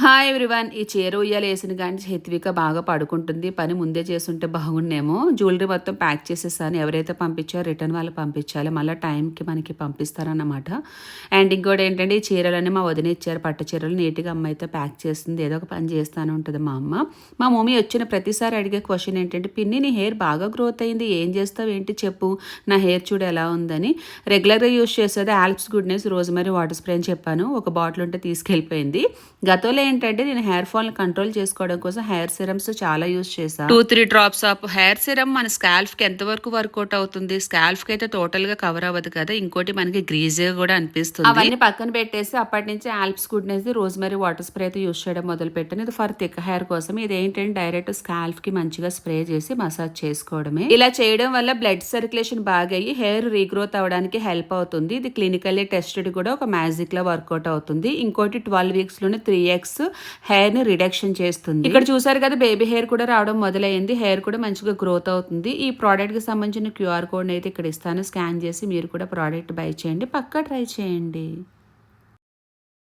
Hi everyone ఈ చీర ఉయ్యాలు వేసిన కానీ హెత్విక బాగా పడుకుంటుంది. పని ముందే చేస్తుంటే బాగుండేమో. జ్యువెలరీ మొత్తం ప్యాక్ చేసేసాను. ఎవరైతే పంపించారో రిటర్న్ వాళ్ళు పంపించాలి. మళ్ళీ టైంకి మనకి పంపిస్తారన్నమాట. అండ్ ఇంకోటి ఏంటంటే ఈ చీరలన్నీ మా వదిన ఇచ్చారు. పట్టు చీరలు నీట్గా అమ్మ అయితే ప్యాక్ చేస్తుంది. ఏదో ఒక పని చేస్తానే ఉంటుంది మా అమ్మ. మా మమ్మీ వచ్చిన ప్రతిసారి అడిగే క్వశ్చన్ ఏంటంటే పిన్ని నీ హెయిర్ బాగా గ్రోత్ అయింది. ఏం చేస్తావు? ఏంటి? చెప్పు. నా హెయిర్ చూడు ఎలా ఉందని. రెగ్యులర్గా యూస్ చేసేది Alps goodness rosemary water spray అని చెప్పాను. ఒక బాటిల్ ఉంటే తీసుకెళ్ళిపోయింది. గతంలో ఏంటంటే నేను హెయిర్ ఫాల్ కంట్రోల్ చేసుకోవడం కోసం హెయిర్ సిరమ్స్ చాలా యూస్ చేశాను two three drops of hair serum మన స్కాల్ఫ్కి ఎంత వరకు వర్కౌట్ అవుతుంది? స్కాల్ఫ్కి అయితే టోటల్గా కవర్ అవ్వదు కదా. ఇంకోటి మనకి గ్రీజ్ కూడా అనిపిస్తుంది. అవన్నీ పక్కన పెట్టేసి అప్పటి నుంచి Alps goodness rosemary water spray అయితే యూస్ చేయడం మొదలు పెట్టాను ఇది ఫర్ థిక్ హెయిర్ కోసం. ఇది ఏంటంటే డైరెక్ట్ స్కాల్ఫ్కి మంచిగా స్ప్రే చేసి మసాజ్ చేసుకోవడమే. ఇలా చేయడం వల్ల బ్లడ్ సర్క్యులేషన్ బాగా అయ్యి హెయిర్ రీగ్రోత్ అవడానికి హెల్ప్ అవుతుంది. ఇది క్లినికల్లీ టెస్టెడ్ కూడా ఒక మ్యాజిక్లో వర్కౌట్ అవుతుంది. ఇంకోటి ట్వెల్వ్ వీక్స్లోనే త్రీ ఎక్స్ హెయిర్ని రిడక్షన్ చేస్తుంది. ఇక్కడ చూసారు కదా బేబీ హెయిర్ కూడా రావడం మొదలైంది. హెయిర్ కూడా మంచిగా గ్రోత్ అవుతుంది. ఈ ప్రోడక్ట్కి సంబంధించిన క్యూఆర్ కోడ్ అయితే ఇక్కడ ఇస్తాను. స్కాన్ చేసి మీరు కూడా ప్రోడక్ట్ బై చేయండి. పక్కా ట్రై చేయండి.